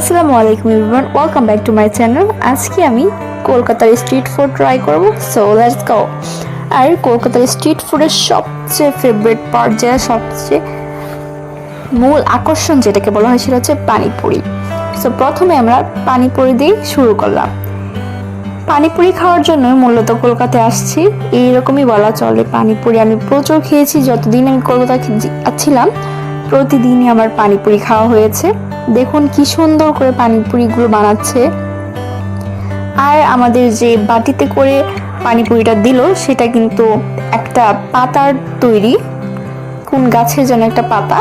আসসালামু আলাইকুম everyone welcome back to my channel আজকে আমি কলকাতার স্ট্রিট ফুড ট্রাই করব সো লেটস গো আর কলকাতার স্ট্রিট ফুডের সবচেয়ে ফেভারিট পার্ট যেটা সবচেয়ে মূল আকর্ষণ যেটাকে বলা হয়, সেটা হচ্ছে পানিপুরি. সো প্রথমে আমরা পানিপুরি দিয়ে শুরু করলাম। পানিপুরি খাওয়ার জন্য মূলত কলকাতায় আসছি। এইরকমই বলা চলে পানিপুরি। আমি প্রচুর খেয়েছি, যতদিন আমি কলকাতায় ছিলাম প্রতিদিনই আমার পানিপুরি খাওয়া হয়েছে। দেখুন কি সুন্দর করে পানিপুরিগুলো বানাচ্ছে। আর আমাদের যে বাটিতে করে পানিপুরিটা দিল, সেটা কিন্তু একটা পাতার তৈরি। কোন গাছের যেন একটা পাতা।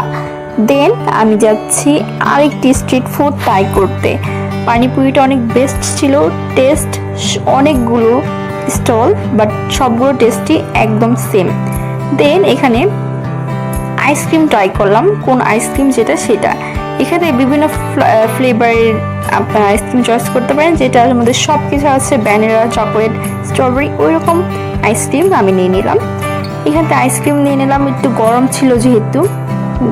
দেন আমি যাচ্ছি আরেকটি স্ট্রিট ফুড ট্রাই করতে। পানিপুরিটা অনেক বেস্ট ছিল টেস্ট অনেকগুলো স্টল বাট সবগুলো টেস্টই একদম সেম দেন এখানে আইসক্রিম ট্রাই করলাম। কোন আইসক্রিম যেটা, সেটা। এখানে বিভিন্ন ফ্লেভারের আপনারা আইসক্রিম চয়েস করতে পারেন যেটার মধ্যে সব কিছু আছে ভ্যানিলা চকলেট স্ট্রবেরি ওই রকম আইসক্রিম আমি নিয়ে নিলাম। এখানতে আইসক্রিম নিয়ে নিলাম, একটু গরম ছিল যেহেতু।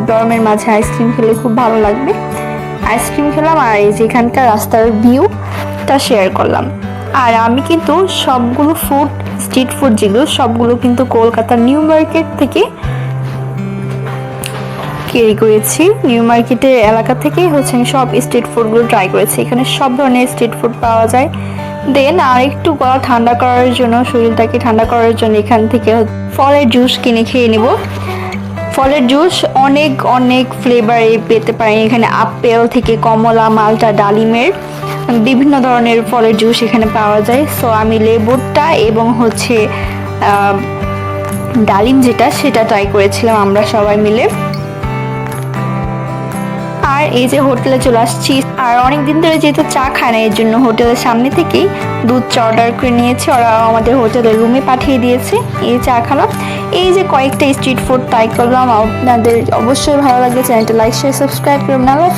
গরমের মাঝে আইসক্রিম খেলে খুব ভালো লাগবে। আইসক্রিম খেলাম আর এই যে এখানকার রাস্তার ভিউটা শেয়ার করলাম। আর আমি কিন্তু সবগুলো ফুড স্ট্রিট ফুড যেগুলো, সবগুলো কিন্তু কলকাতার নিউ মার্কেট থেকে ক্যারি করেছি। নিউ মার্কেটের এলাকা থেকে হচ্ছে আমি সব স্ট্রিট ফুডগুলো ট্রাই করেছি। এখানে সব ধরনের স্ট্রিট ফুড পাওয়া যায়। দেন আর একটু গলা ঠান্ডা করার জন্য, শরীরটাকে ঠান্ডা করার জন্য এখান থেকে ফলের জুস কিনে খেয়ে নেব। ফলের জুস অনেক অনেক ফ্লেভারে পেতে পারেন। এখানে আপেল থেকে কমলা, মালটা, ডালিমের বিভিন্ন ধরনের ফলের জুস এখানে পাওয়া যায়। সো আমি লেবুরটা এবং হচ্ছে ডালিম যেটা, সেটা ট্রাই করেছিলাম আমরা সবাই মিলে। আর এই যে হোটেলে চলে আসছি, আর অনেক দিন ধরে যেহেতু চা খায় না, এর জন্য হোটেলের সামনে থেকেই দুধ চা অর্ডার করে নিয়েছি। ওরা আমাদের হোটেলের রুমে পাঠিয়ে দিয়েছে, এই চা খেলাম এই যে কয়েকটা স্ট্রিট ফুড ট্রাই করলাম। আপনাদের অবশ্যই ভালো লাগবে চ্যানেলটা লাইক শেয়ার সাবস্ক্রাইব করুন আল্লাহ।